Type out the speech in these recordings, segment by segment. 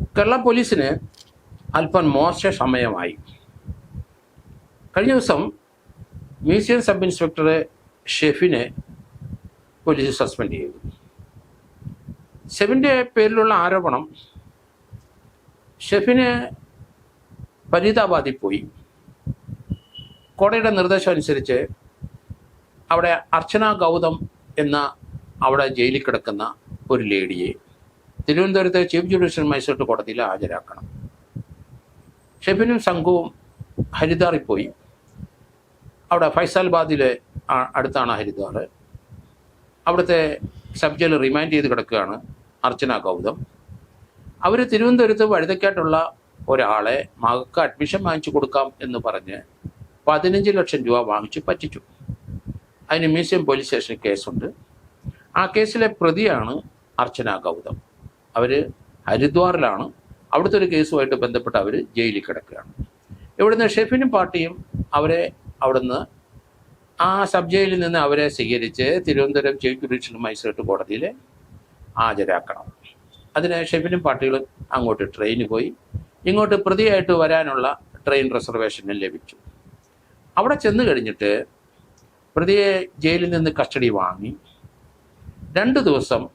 കേരള പോലീസിന് അല്പം മോശ സമയമായി. കഴിഞ്ഞ ദിവസം മ്യൂസിയം സബ് ഇൻസ്പെക്ടർ ഷെഫിനെ പോലീസ് സസ്പെൻഡ് ചെയ്തു. ഷെഫിന്റെ പേരിലുള്ള ആരോപണം ഷെഫിന് ഫരീദാബാദിൽ പോയി. കോടതിയുടെ നിർദ്ദേശം അനുസരിച്ച് അവിടെ അർച്ചന ഗൗതം എന്ന അവിടെ ജയിലിൽ കിടക്കുന്ന ഒരു ലേഡിയെ തിരുവനന്തപുരത്തെ ചീഫ് ജുഡീഷ്യൽ മജിസ്ട്രേറ്റ് കോടതിയിൽ ഹാജരാക്കണം. ഷെബിനും സംഘവും ഹരിദ്വാറിൽ പോയി അവിടെ ഫൈസാൽബാദിലെ അടുത്താണ് ഹരിദ്വാർ. അവിടുത്തെ സബ് ജയിൽ റിമാൻഡ് ചെയ്ത് കിടക്കുകയാണ് അർച്ചന ഗൗതം. അവർ തിരുവനന്തപുരത്ത് വഴുതക്കായിട്ടുള്ള ഒരാളെ മകൾക്ക് അഡ്മിഷൻ വാങ്ങിച്ചു കൊടുക്കാം എന്ന് പറഞ്ഞ് പതിനഞ്ച് ലക്ഷം രൂപ വാങ്ങിച്ചു പറ്റിച്ചു. അതിന് മ്യൂസിയം പോലീസ് സ്റ്റേഷനിൽ കേസുണ്ട്. ആ കേസിലെ പ്രതിയാണ് അർച്ചന ഗൗതം. അവർ ഹരിദ്വാറിലാണ്. അവിടുത്തെ ഒരു കേസുമായിട്ട് ബന്ധപ്പെട്ട് അവർ ജയിലിൽ കിടക്കുകയാണ്. ഇവിടുന്ന് ഷെഫിനും പാർട്ടിയും അവരെ അവിടുന്ന് ആ സബ് ജയിലിൽ നിന്ന് അവരെ സ്വീകരിച്ച് തിരുവനന്തപുരം ചീഫ് ജുഡീഷ്യൽ മജിസ്ട്രേറ്റ് കോടതിയിൽ ഹാജരാക്കണം. അതിന് ഷെഫിനും പാർട്ടികളും അങ്ങോട്ട് ട്രെയിന് പോയി. ഇങ്ങോട്ട് പ്രതിയായിട്ട് വരാനുള്ള ട്രെയിൻ റിസർവേഷനും ലഭിച്ചു. അവിടെ ചെന്ന് കഴിഞ്ഞിട്ട് പ്രതിയെ ജയിലിൽ നിന്ന് കസ്റ്റഡി വാങ്ങി. രണ്ട് ദിവസം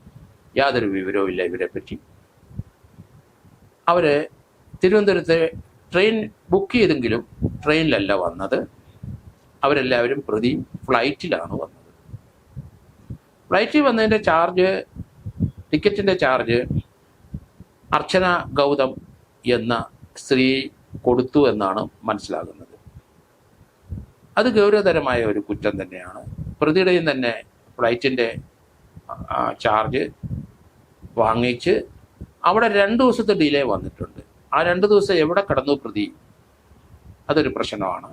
യാതൊരു വിവരവും ഇല്ല ഇവരെ പറ്റി. അവർ തിരുവനന്തപുരത്തെ ട്രെയിൻ ബുക്ക് ചെയ്തെങ്കിലും ട്രെയിനിലല്ല വന്നത്. അവരെല്ലാവരും പ്രതി ഫ്ലൈറ്റിലാണ് വന്നത്. ഫ്ലൈറ്റിൽ വന്നതിന്റെ ചാർജ് ടിക്കറ്റിന്റെ ചാർജ് അർച്ചന ഗൗതം എന്ന സ്ത്രീ കൊടുത്തു എന്നാണ് മനസ്സിലാകുന്നത്. അത് ഗൗരവതരമായ ഒരു കുറ്റം തന്നെയാണ്. പ്രതിയുടെയും തന്നെ ഫ്ലൈറ്റിന്റെ ചാർജ് വാങ്ങിച്ച് അവിടെ രണ്ട് ദിവസത്തെ ഡിലേ വന്നിട്ടുണ്ട്. ആ രണ്ട് ദിവസം എവിടെ കടന്നു പ്രതി? അതൊരു പ്രശ്നമാണ്.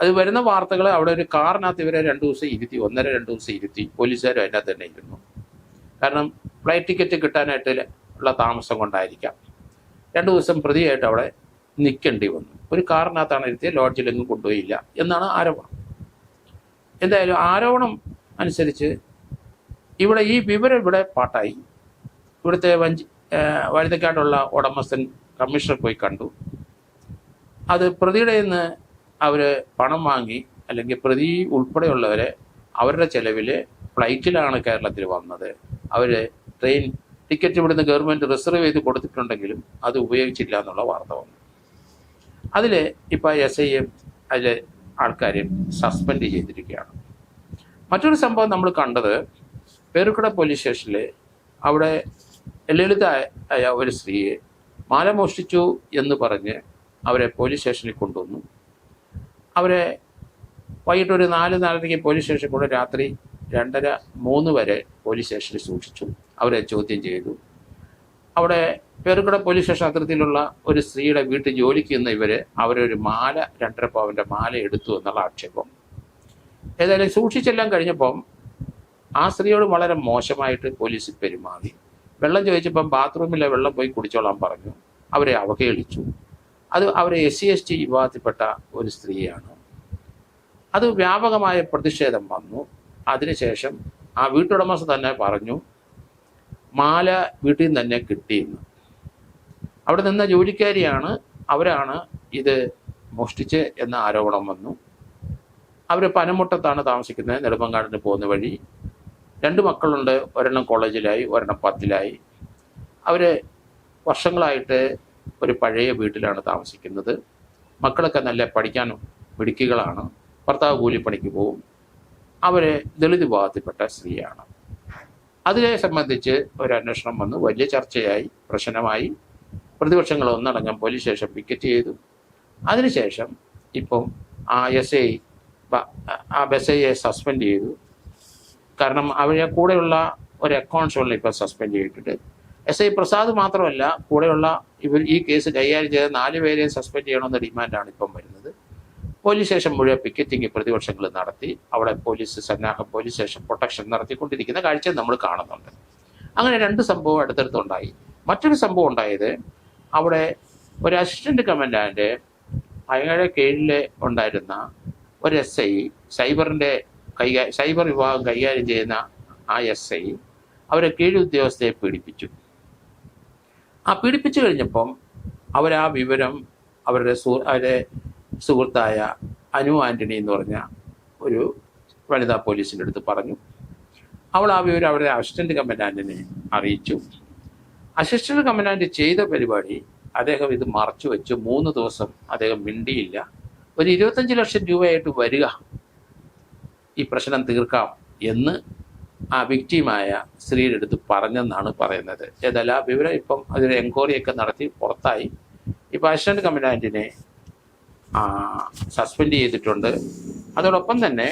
അത് വരുന്ന വാർത്തകൾ അവിടെ ഒരു കാറിനകത്ത് ഇവരെ രണ്ട് ദിവസം ഇരുത്തി ഒന്നര രണ്ട് ദിവസം ഇരുത്തി പോലീസുകാരും അതിനകത്ത് തന്നെ ഇരുന്നു. കാരണം ഫ്ലൈറ്റ് ടിക്കറ്റ് കിട്ടാനായിട്ട് ഉള്ള താമസം കൊണ്ടായിരിക്കാം. രണ്ട് ദിവസം പ്രതിയായിട്ട് അവിടെ നിൽക്കേണ്ടി വന്നു. ഒരു കാറിനകത്താണ് ഇരുത്തിയ ലോഡ്ജിലെങ്ങും കൊണ്ടുപോയില്ല എന്നാണ് ആരോപണം. എന്തായാലും ആരോപണം അനുസരിച്ച് ഇവിടെ ഈ വിവരം ഇവിടെ പാട്ടായി. ഇവിടുത്തെ വഞ്ചി വഴുതക്കാട്ടുള്ള ഉടമസ്ഥൻ കമ്മീഷണർ പോയി കണ്ടു. അത് പ്രതിയുടെ നിന്ന് അവർ പണം വാങ്ങി അല്ലെങ്കിൽ പ്രതി ഉൾപ്പെടെയുള്ളവരെ അവരുടെ ചെലവിൽ ഫ്ലൈറ്റിലാണ് കേരളത്തിൽ വന്നത്. അവർ ട്രെയിൻ ടിക്കറ്റ് ഇവിടുന്ന് ഗവൺമെന്റ് റിസർവ് ചെയ്ത് കൊടുത്തിട്ടുണ്ടെങ്കിലും അത് ഉപയോഗിച്ചില്ല എന്നുള്ള വാർത്ത വന്നു. അതിൽ ഇപ്പോൾ എസ് ഐയും അതിൽ ആൾക്കാരെയും സസ്പെൻഡ് ചെയ്തിരിക്കുകയാണ്. മറ്റൊരു സംഭവം നമ്മൾ കണ്ടത് പേരുക്കട പോലീസ് സ്റ്റേഷനിൽ അവിടെ ലളിത ആയ ഒരു സ്ത്രീയെ മാല മോഷ്ടിച്ചു എന്ന് പറഞ്ഞ് അവരെ പോലീസ് സ്റ്റേഷനിൽ കൊണ്ടുവന്നു. അവരെ വൈകിട്ട് ഒരു നാല് നാലരയ്ക്ക് പോലീസ് സ്റ്റേഷനിൽ കൂടെ രാത്രി രണ്ടര മൂന്ന് വരെ പോലീസ് സ്റ്റേഷനിൽ സൂക്ഷിച്ചു. അവരെ ചോദ്യം ചെയ്തു. അവിടെ പേരുകട പോലീസ് സ്റ്റേഷൻ അതിർത്തിയിലുള്ള ഒരു സ്ത്രീയുടെ വീട്ടിൽ ജോലിക്ക് ചെന്ന ഇവർ അവരൊരു മാല രണ്ടര പവന്റെ മാല എടുത്തു എന്നുള്ള ആക്ഷേപം. ഏതായാലും സൂക്ഷിച്ചെല്ലാം കഴിഞ്ഞപ്പം ആ സ്ത്രീയോട് വളരെ മോശമായിട്ട് പോലീസ് പെരുമാറി. വെള്ളം ചോദിച്ചപ്പം ബാത്റൂമിലെ വെള്ളം പോയി കുടിച്ചോളാൻ പറഞ്ഞു. അവരെ അവഹേളിച്ചു. അത് അവരെ എസ് സി എസ് ടി വിഭാഗത്തിൽപ്പെട്ട ഒരു സ്ത്രീയാണ്. അത് വ്യാപകമായ പ്രതിഷേധം വന്നു. അതിനുശേഷം ആ വീട്ടുടമസ്ഥ തന്നെ പറഞ്ഞു മാല വീട്ടിൽ നിന്ന് തന്നെ കിട്ടിയെന്ന്. അവിടെ നിന്ന ജോലിക്കാരിയാണ് അവരാണ് ഇത് മോഷ്ടിച്ച് എന്ന ആരോപണം വന്നു. അവർ പനമുട്ടത്താണ് താമസിക്കുന്നത് നെടുമ്പങ്കാടിന് പോകുന്ന വഴി. രണ്ട് മക്കളുണ്ട് ഒരെണ്ണം കോളേജിലായി ഒരെണ്ണം പത്തിലായി. അവർ വർഷങ്ങളായിട്ട് ഒരു പഴയ വീട്ടിലാണ് താമസിക്കുന്നത്. മക്കളൊക്കെ നല്ല പഠിക്കാൻ മിടുക്കികളാണ്. ഭർത്താവ് കൂലിപ്പണിക്ക് പോവും. അവർ ദളിത് വിഭാഗത്തിൽപ്പെട്ട സ്ത്രീയാണ്. അതിനെ സംബന്ധിച്ച് ഒരു അന്വേഷണം വന്നു. വലിയ ചർച്ചയായി പ്രശ്നമായി. പ്രതിപക്ഷങ്ങൾ ഒന്നടങ്കം പോലീസ് സ്റ്റേഷൻ പിക്കറ്റ് ചെയ്തു. അതിനുശേഷം ഇപ്പം ആ എസ് ഐ ആ ബസ് ഐയെ സസ്പെൻഡ് ചെയ്തു. കാരണം അവരെ കൂടെയുള്ള ഒരു അക്കൗണ്ട്സുകളിൽ ഇപ്പോൾ സസ്പെൻഡ് ചെയ്തിട്ടുണ്ട്. എസ് ഐ പ്രസാദ് മാത്രമല്ല കൂടെയുള്ള ഇവർ ഈ കേസ് കൈകാര്യം ചെയ്ത നാല് പേരെയും സസ്പെൻഡ് ചെയ്യണമെന്ന ഡിമാൻഡാണ് ഇപ്പം വരുന്നത്. പോലീസ് സ്റ്റേഷൻ മുഴുവൻ പിക്കറ്റിംഗ് പ്രതിപക്ഷങ്ങൾ നടത്തി അവിടെ പോലീസ് സന്നാഹ പോലീസ് സ്റ്റേഷൻ പ്രൊട്ടക്ഷൻ നടത്തിക്കൊണ്ടിരിക്കുന്ന കാഴ്ച നമ്മൾ കാണുന്നുണ്ട്. അങ്ങനെ രണ്ട് സംഭവം അടുത്തടുത്തുണ്ടായി. മറ്റൊരു സംഭവം ഉണ്ടായത് അവിടെ ഒരു അസിസ്റ്റന്റ് കമാൻഡാന്റ് അയാളുടെ കീഴിൽ ഉണ്ടായിരുന്ന ഒരു എസ് ഐ സൈബറിന്റെ കൈകാ സൈബർ വിഭാഗം കൈകാര്യം ചെയ്യുന്ന ആ എസ് ഐ അവരെ കീഴുദ്യോഗസ്ഥയെ പീഡിപ്പിച്ചു. ആ പീഡിപ്പിച്ചു കഴിഞ്ഞപ്പം അവർ ആ വിവരം അവരുടെ സുഹൃ അവരുടെ സുഹൃത്തായ അനു ആന്റണി എന്ന് പറഞ്ഞ ഒരു വനിതാ പോലീസിന്റെ അടുത്ത് പറഞ്ഞു. അവൾ ആ വിവരം അവരുടെ അസിസ്റ്റന്റ് കമ്മൻഡാന്റിനെ അറിയിച്ചു. അസിസ്റ്റന്റ് കമ്മൻഡാന്റ് ചെയ്ത പരിപാടി അദ്ദേഹം ഇത് മറച്ചു വെച്ച്. മൂന്ന് ദിവസം അദ്ദേഹം മിണ്ടിയില്ല. ഒരു ഇരുപത്തഞ്ച് ലക്ഷം രൂപയായിട്ട് വരിക ഈ പ്രശ്നം തീർക്കാം എന്ന് ആ വിക്റ്റിമായ സ്ത്രീയുടെ അടുത്ത് പറഞ്ഞെന്നാണ് പറയുന്നത്. ഏതല്ല വിവരം ഇപ്പം അതിൽ എൻക്വയറി ഒക്കെ നടത്തി പുറത്തായി. ഇപ്പം അസിസ്റ്റന്റ് കമ്മൻഡാന്റിനെ സസ്പെൻഡ് ചെയ്തിട്ടുണ്ട്. അതോടൊപ്പം തന്നെ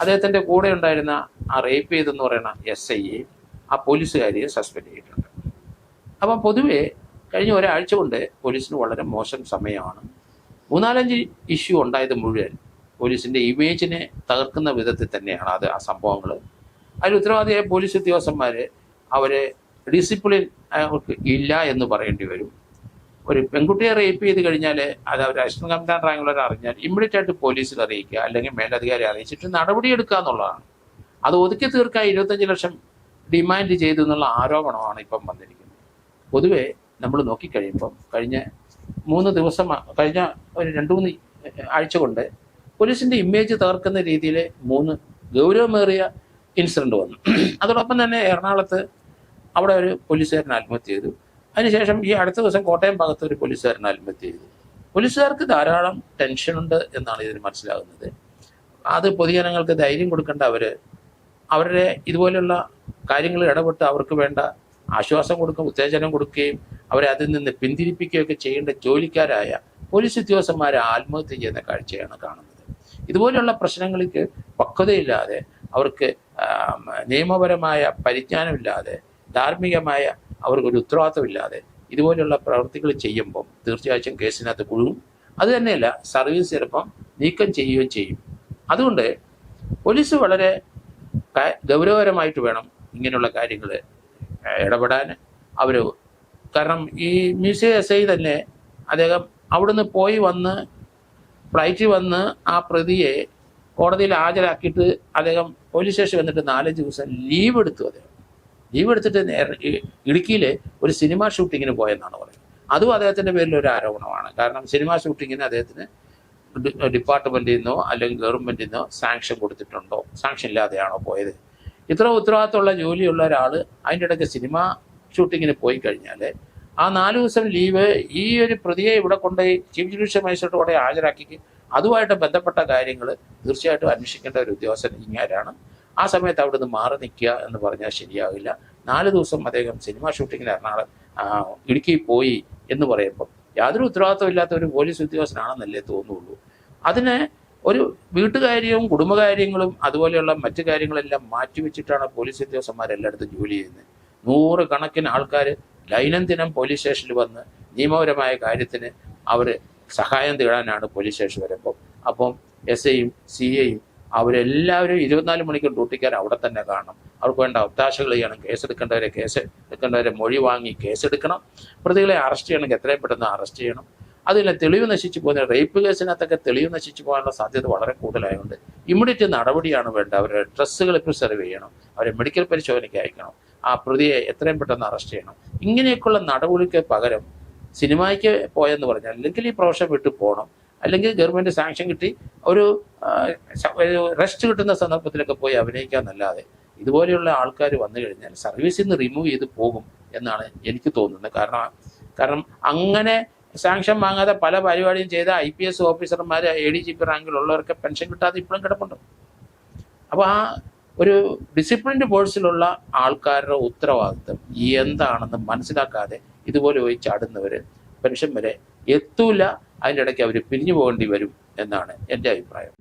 അദ്ദേഹത്തിന്റെ കൂടെ ഉണ്ടായിരുന്ന ആ റേപ്പ് ചെയ്തെന്ന് പറയുന്ന എസ് ഐയെ ആ പോലീസുകാരിയെ സസ്പെൻഡ് ചെയ്തിട്ടുണ്ട്. അപ്പം പൊതുവെ കഴിഞ്ഞ ഒരാഴ്ച കൊണ്ട് പോലീസിന് വളരെ മോശം സമയമാണ്. മൂന്നാലഞ്ച് ഇഷ്യൂ ഉണ്ടായത് മുഴുവൻ പോലീസിന്റെ ഇമേജിനെ തകർക്കുന്ന വിധത്തിൽ തന്നെയാണ് അത് ആ സംഭവങ്ങൾ അതിൽ ഉത്തരവാദിയായ പോലീസ് ഉദ്യോഗസ്ഥന്മാർ അവരെ ഡിസിപ്ലിൻ അവർക്ക് ഇല്ല എന്ന് പറയേണ്ടി വരും. ഒരു പെൺകുട്ടിയെ റേപ്പ് ചെയ്ത് കഴിഞ്ഞാൽ അത് അവർ അസിസ്റ്റന്റ് കമാൻഡർ റാങ്കുള്ളവർ അറിഞ്ഞാൽ ഇമ്മീഡിയറ്റ് ആയിട്ട് പോലീസിൽ അറിയിക്കുക അല്ലെങ്കിൽ മേലധികാരി അറിയിച്ചിട്ട് നടപടിയെടുക്കുക എന്നുള്ളതാണ്. അത് ഒതുക്കി തീർക്കാൻ ഇരുപത്തഞ്ച് ലക്ഷം ഡിമാൻഡ് ചെയ്തു എന്നുള്ള ആരോപണമാണ് ഇപ്പം വന്നിരിക്കുന്നത്. പൊതുവേ നമ്മൾ നോക്കിക്കഴിയുമ്പം കഴിഞ്ഞ മൂന്ന് ദിവസം കഴിഞ്ഞ ഒരു രണ്ട് മൂന്ന് ആഴ്ച കൊണ്ട് പോലീസിന്റെ ഇമേജ് തകർക്കുന്ന രീതിയിൽ മൂന്ന് ഗൗരവമേറിയ ഇൻസിഡന്റ് വന്നു. അതോടൊപ്പം തന്നെ എറണാകുളത്ത് അവിടെ ഒരു പോലീസുകാരൻ ആത്മഹത്യ ചെയ്തു. അതിനുശേഷം ഈ അടുത്ത ദിവസം കോട്ടയം ഭാഗത്ത് ഒരു പോലീസുകാരൻ ആത്മഹത്യ ചെയ്തു. പോലീസുകാർക്ക് ധാരാളം ടെൻഷനുണ്ട് എന്നാണ് ഇതിന് മനസ്സിലാകുന്നത്. അത് പൊതുജനങ്ങൾക്ക് ധൈര്യം കൊടുക്കേണ്ട അവർ അവരുടെ ഇതുപോലെയുള്ള കാര്യങ്ങളിൽ ഇടപെട്ട് അവർക്ക് വേണ്ട ആശ്വാസം കൊടുക്കുക ഉത്തേജനം കൊടുക്കുകയും അവരെ അതിൽ നിന്ന് പിന്തിരിപ്പിക്കുകയൊക്കെ ചെയ്യേണ്ട ജോലിക്കാരായ പോലീസ് ഉദ്യോഗസ്ഥന്മാരെ ആത്മഹത്യ ചെയ്യുന്ന കാഴ്ചയാണ് കാണുന്നത്. ഇതുപോലെയുള്ള പ്രശ്നങ്ങൾക്ക് പക്വതയില്ലാതെ അവർക്ക് നിയമപരമായ പരിജ്ഞാനമില്ലാതെ ധാർമ്മികമായ അവർക്കൊരു ഉത്തരവാദിത്തമില്ലാതെ ഇതുപോലെയുള്ള പ്രവൃത്തികൾ ചെയ്യുമ്പം തീർച്ചയായും കേസിനകത്ത് കുഴുകും. അത് തന്നെയല്ല സർവീസ് ചിലപ്പം നീക്കം ചെയ്യുകയും ചെയ്യും. അതുകൊണ്ട് പോലീസ് വളരെ ഗൗരവകരമായിട്ട് വേണം ഇങ്ങനെയുള്ള കാര്യങ്ങൾ ഇടപെടാൻ. അവർ കാരണം ഈ മ്യൂസിയം എസ് ഐ തന്നെ അദ്ദേഹം അവിടുന്ന് പോയി വന്ന് ഫ്ലൈറ്റിൽ വന്ന് ആ പ്രതിയെ കോടതിയിൽ ഹാജരാക്കിയിട്ട് അദ്ദേഹം പോലീസ് സ്റ്റേഷൻ വന്നിട്ട് നാലഞ്ച് ദിവസം ലീവ് എടുത്തു അദ്ദേഹം. ലീവ് എടുത്തിട്ട് നേരെ ഇടുക്കിയിലെ ഒരു സിനിമ ഷൂട്ടിങ്ങിന് പോയെന്നാണ് പറയുന്നത്. അതും അദ്ദേഹത്തിന്റെ പേരിൽ ഒരു ആരോപണമാണ്. കാരണം സിനിമ ഷൂട്ടിങ്ങിന് അദ്ദേഹത്തിന് ഡിപ്പാർട്ട്മെന്റിൽ നിന്നോ അല്ലെങ്കിൽ ഗവൺമെന്റിൽ നിന്നോ സാങ്ഷൻ കൊടുത്തിട്ടുണ്ടോ? സാങ്ഷൻ ഇല്ലാതെയാണോ പോയത്? ഇത്ര ഉത്തരവാദിത്തമുള്ള ജോലിയുള്ള ഒരാൾ അതിന്റെ ഇടയ്ക്ക് സിനിമ ഷൂട്ടിങ്ങിന് പോയി കഴിഞ്ഞാൽ ആ നാല് ദിവസം ലീവ് ഈ ഒരു പ്രതിയെ ഇവിടെ കൊണ്ടുപോയി ചീഫ് ജുഡീഷ്യൽ മജിസ്ട്രേറ്റ് കൂടെ ഹാജരാക്കി അതുമായിട്ട് ബന്ധപ്പെട്ട കാര്യങ്ങൾ തീർച്ചയായിട്ടും അന്വേഷിക്കേണ്ട ഒരു ഉദ്യോഗസ്ഥൻ ഇങ്ങാരാണ്. ആ സമയത്ത് അവിടുന്ന് മാറി നിൽക്കുക എന്ന് പറഞ്ഞാൽ ശരിയാവില്ല. നാല് ദിവസം അദ്ദേഹം സിനിമ ഷൂട്ടിങ്ങിന് എറണാകുളം ഇടുക്കി പോയി എന്ന് പറയുമ്പോൾ യാതൊരു ഉത്തരവാദിത്വം ഇല്ലാത്ത ഒരു പോലീസ് ഉദ്യോഗസ്ഥനാണെന്നല്ലേ തോന്നുള്ളൂ. അതിന് ഒരു വീട്ടുകാര്യവും കുടുംബകാര്യങ്ങളും അതുപോലെയുള്ള മറ്റു കാര്യങ്ങളെല്ലാം മാറ്റിവെച്ചിട്ടാണ് പോലീസ് ഉദ്യോഗസ്ഥന്മാരെല്ലായിടത്തും ജോലി ചെയ്യുന്നത്. നൂറ് കണക്കിന് ആൾക്കാർ ദൈനംദിനം പോലീസ് സ്റ്റേഷനിൽ വന്ന് നിയമപരമായ കാര്യത്തിന് അവർ സഹായം തേടാനാണ് പോലീസ് സ്റ്റേഷൻ വരുമ്പോൾ അപ്പം എസ് ഐയും സി ഐയും അവരെല്ലാവരും ഇരുപത്തിനാല് മണിക്കൂർ ഡ്യൂട്ടിക്കാർ അവിടെ തന്നെ കാണണം. അവർക്ക് വേണ്ട ഒത്താശകൾ ചെയ്യണം കേസെടുക്കേണ്ടവരെ കേസ് എടുക്കേണ്ടവരെ മൊഴി വാങ്ങി കേസെടുക്കണം. പ്രതികളെ അറസ്റ്റ് ചെയ്യണമെങ്കിൽ എത്രയും പെട്ടെന്ന് അറസ്റ്റ് ചെയ്യണം. അതിലെ തെളിവ് നശിച്ചു പോകുന്ന റേപ്പ് കേസിനകത്തൊക്കെ തെളിവ് നശിച്ചു പോകാനുള്ള സാധ്യത വളരെ കൂടുതലായതുകൊണ്ട് ഇമ്മീഡിയറ്റ് നടപടിയാണ് വേണ്ടത്. അവരുടെ ഡ്രസ്സുകൾ പ്രിസർവ് ചെയ്യണം. അവരെ മെഡിക്കൽ പരിശോധനയ്ക്ക് അയക്കണം. ആ പ്രതിയെ എത്രയും പെട്ടെന്ന് അറസ്റ്റ് ചെയ്യണം. ഇങ്ങനെയൊക്കെയുള്ള നടപടിക്ക് പകരം സിനിമയ്ക്ക് പോയെന്ന് പറഞ്ഞാൽ അല്ലെങ്കിൽ ഈ പ്രൊഫഷൻ വിട്ടു പോകണം അല്ലെങ്കിൽ ഗവൺമെന്റ് സാങ്ഷൻ കിട്ടി ഒരു റെസ്റ്റ് കിട്ടുന്ന സന്ദർഭത്തിലൊക്കെ പോയി അഭിനയിക്കാന്നല്ലാതെ ഇതുപോലെയുള്ള ആൾക്കാർ വന്നു കഴിഞ്ഞാൽ സർവീസിൽ നിന്ന് റിമൂവ് ചെയ്ത് പോകും എന്നാണ് എനിക്ക് തോന്നുന്നത്. കാരണം കാരണം അങ്ങനെ സാങ്ഷൻ വാങ്ങാതെ പല പരിപാടിയും ചെയ്ത ഐ പി എസ് ഓഫീസർമാർ എ ഡി ജി പി റാങ്കിലുള്ളവർക്ക് പെൻഷൻ കിട്ടാതെ ഇപ്പോഴും കിടപ്പുണ്ട്. അപ്പോൾ ആ ഒരു ഡിസിപ്ലിൻഡ് ബോഴ്സിലുള്ള ആൾക്കാരുടെ ഉത്തരവാദിത്വം എന്താണെന്ന് മനസ്സിലാക്കാതെ ഇതുപോലെ പോയി ചാടുന്നവർ പെൻഷൻ വരെ എത്തൂല അതിന്റെ ഇടയ്ക്ക് അവർ പിരിഞ്ഞു പോകേണ്ടി വരും എന്നാണ് എന്റെ അഭിപ്രായം.